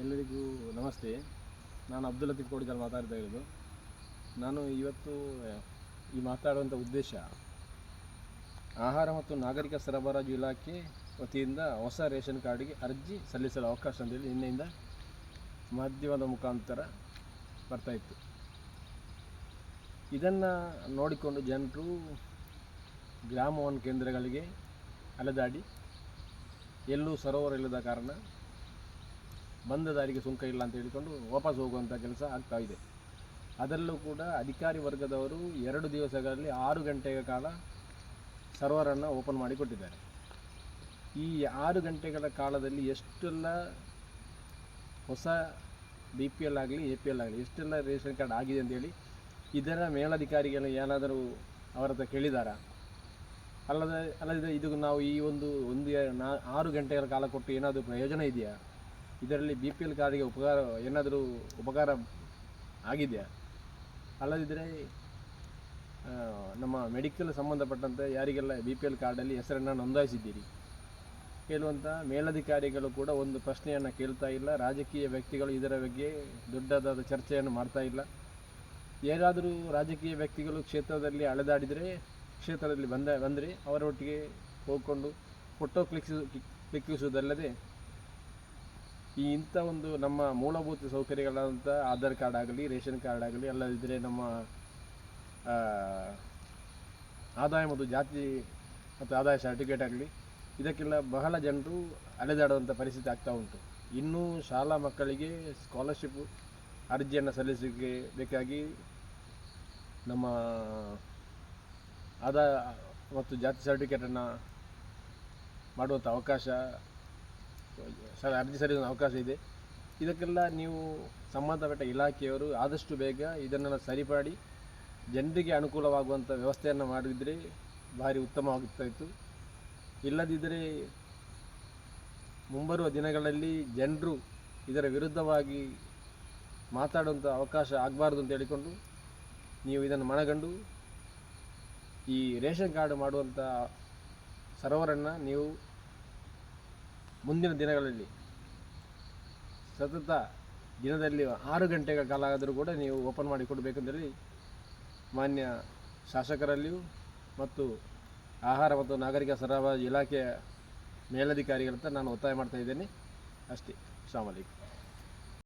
ಎಲ್ಲರಿಗೂ ನಮಸ್ತೆ. ನಾನು ಅಬ್ದುಲ್ ಲತೀಫ್ ಕೋಡಿಕಲ್ ಮಾತಾಡ್ತಾ ಇರೋದು. ನಾನು ಇವತ್ತು, ಈ ಮಾತಾಡುವಂಥ ಉದ್ದೇಶ, ಆಹಾರ ಮತ್ತು ನಾಗರಿಕ ಸರಬರಾಜು ಇಲಾಖೆ ವತಿಯಿಂದ ಹೊಸ ರೇಷನ್ ಕಾರ್ಡಿಗೆ ಅರ್ಜಿ ಸಲ್ಲಿಸಲು ಅವಕಾಶ ಅಂತೇಳಿ ನಿನ್ನೆಯಿಂದ ಮಾಧ್ಯಮದ ಮುಖಾಂತರ ಬರ್ತಾಯಿತ್ತು ಇದನ್ನು ನೋಡಿಕೊಂಡು ಜನರು ಗ್ರಾಮ ಒನ್ ಕೇಂದ್ರಗಳಿಗೆ ಅಲೆದಾಡಿ ಎಲ್ಲೂ ಸರೋವರ ಇಲ್ಲದ ಕಾರಣ ಬಂದ ದಾರಿಗೆ ಸುಂಕ ಇಲ್ಲ ಅಂತ ಹೇಳಿಕೊಂಡು ವಾಪಸ್ ಹೋಗುವಂಥ ಕೆಲಸ ಆಗ್ತಾ ಇದೆ. ಅದರಲ್ಲೂ ಕೂಡ ಅಧಿಕಾರಿ ವರ್ಗದವರು ಎರಡು ದಿವಸಗಳಲ್ಲಿ ಆರು ಗಂಟೆಯ ಕಾಲ ಸರ್ವರನ್ನು ಓಪನ್ ಮಾಡಿಕೊಟ್ಟಿದ್ದಾರೆ ಈ ಆರು ಗಂಟೆಗಳ ಕಾಲದಲ್ಲಿ ಎಷ್ಟೆಲ್ಲ ಹೊಸ ಬಿ ಪಿ ಎಲ್ ಆಗಲಿ ಎ ಪಿ ಎಲ್ ಆಗಲಿ, ಎಷ್ಟೆಲ್ಲ ರೇಷನ್ ಕಾರ್ಡ್ ಆಗಿದೆ ಅಂತೇಳಿ ಇದರ ಮೇಲಧಿಕಾರಿಗಳು ಏನಾದರೂ ಅವರ ಹತ್ರ ಕೇಳಿದಾರಾ? ಅಲ್ಲದೆ ಅಲ್ಲದೆ ಇದು ನಾವು ಈ ಒಂದು ಒಂದು ಆರು ಗಂಟೆಗಳ ಕಾಲ ಕೊಟ್ಟು ಏನಾದರೂ ಪ್ರಯೋಜನ ಇದೆಯಾ? ಇದರಲ್ಲಿ ಬಿ ಪಿ ಎಲ್ ಕಾರ್ಡಿಗೆ ಉಪಕಾರ, ಏನಾದರೂ ಉಪಕಾರ ಆಗಿದೆಯಾ? ಅಲ್ಲದಿದ್ದರೆ ನಮ್ಮ ಮೆಡಿಕಲ್ ಸಂಬಂಧಪಟ್ಟಂತೆ ಯಾರಿಗೆಲ್ಲ ಬಿ ಪಿ ಎಲ್ ಕಾರ್ಡಲ್ಲಿ ಹೆಸರನ್ನು ನೋಂದಾಯಿಸಿದ್ದೀರಿ? ಕೇಳುವಂಥ ಮೇಲಧಿಕಾರಿಗಳು ಕೂಡ ಒಂದು ಪ್ರಶ್ನೆಯನ್ನು ಕೇಳ್ತಾ ಇಲ್ಲ. ರಾಜಕೀಯ ವ್ಯಕ್ತಿಗಳು ಇದರ ಬಗ್ಗೆ ದೊಡ್ಡದಾದ ಚರ್ಚೆಯನ್ನು ಮಾಡ್ತಾ ಇಲ್ಲ. ಯಾರಾದರೂ ರಾಜಕೀಯ ವ್ಯಕ್ತಿಗಳು ಕ್ಷೇತ್ರದಲ್ಲಿ ಅಳೆದಾಡಿದರೆ ಕ್ಷೇತ್ರದಲ್ಲಿ ಬಂದ, ಬಂದರೆ ಅವರೊಟ್ಟಿಗೆ ಹೋಗಿಕೊಂಡು ಫೋಟೋ ಕ್ಲಿಕ್ಸ್ ಕ್ಲಿಕ್ಕಿಸುವುದಲ್ಲದೆ ಈ ಇಂಥ ಒಂದು ನಮ್ಮ ಮೂಲಭೂತ ಸೌಕರ್ಯಗಳಾದಂಥ ಆಧಾರ್ ಕಾರ್ಡ್ ಆಗಲಿ, ರೇಷನ್ ಕಾರ್ಡ್ ಆಗಲಿ ಅಲ್ಲದಿದ್ದರೆ ನಮ್ಮ ಆದಾಯ ಮತ್ತು ಜಾತಿ ಮತ್ತು ಆದಾಯ ಸರ್ಟಿಫಿಕೇಟ್ ಆಗಲಿ, ಇದಕ್ಕೆಲ್ಲ ಬಹಳ ಜನರು ಅಲೆದಾಡುವಂಥ ಪರಿಸ್ಥಿತಿ ಆಗ್ತಾ ಉಂಟು. ಇನ್ನೂ ಶಾಲಾ ಮಕ್ಕಳಿಗೆ ಸ್ಕಾಲರ್ಶಿಪ್ ಅರ್ಜಿಯನ್ನು ಸಲ್ಲಿಸಲಿಕ್ಕೆ ಬೇಕಾಗಿ ನಮ್ಮ ಆದಾಯ ಮತ್ತು ಜಾತಿ ಸರ್ಟಿಫಿಕೇಟನ್ನು ಮಾಡುವಂಥ ಅವಕಾಶ ಸರ್ ಅರ್ಜಿ ಸಲ್ಲಿಸುವ ಅವಕಾಶ ಇದೆ. ಇದಕ್ಕೆಲ್ಲ ನೀವು ಸಂಬಂಧಪಟ್ಟ ಇಲಾಖೆಯವರು ಆದಷ್ಟು ಬೇಗ ಇದನ್ನೆಲ್ಲ ಸರಿಪಡಿ ಜನರಿಗೆ ಅನುಕೂಲವಾಗುವಂಥ ವ್ಯವಸ್ಥೆಯನ್ನು ಮಾಡಿದರೆ ಭಾರಿ ಉತ್ತಮವಾಗುತ್ತಾ ಇತ್ತು. ಇಲ್ಲದಿದ್ದರೆ ಮುಂಬರುವ ದಿನಗಳಲ್ಲಿ ಜನರು ಇದರ ವಿರುದ್ಧವಾಗಿ ಮಾತಾಡುವಂಥ ಅವಕಾಶ ಆಗಬಾರ್ದು ಅಂತ ಹೇಳಿಕೊಂಡು ನೀವು ಇದನ್ನು ಮನಗಂಡು ಈ ರೇಷನ್ ಕಾರ್ಡ್ ಮಾಡುವಂಥ ಸರ್ವರನ್ನು ನೀವು ಮುಂದಿನ ದಿನಗಳಲ್ಲಿ ಸತತ ದಿನದಲ್ಲಿ ಆರು ಗಂಟೆಗಳ ಕಾಲ ಆದರೂ ಕೂಡ ನೀವು ಓಪನ್ ಮಾಡಿ ಕೊಡಬೇಕೆಂದೇಳಿ ಮಾನ್ಯ ಶಾಸಕರಲ್ಲಿಯೂ ಮತ್ತು ಆಹಾರ ಮತ್ತು ನಾಗರಿಕ ಸರಬರಾಜು ಇಲಾಖೆಯ ಮೇಲಧಿಕಾರಿಗಳಂತ ನಾನು ಒತ್ತಾಯ ಮಾಡ್ತಾ ಇದ್ದೇನೆ. ಅಷ್ಟೇ. ಅಲೈಕುಮ್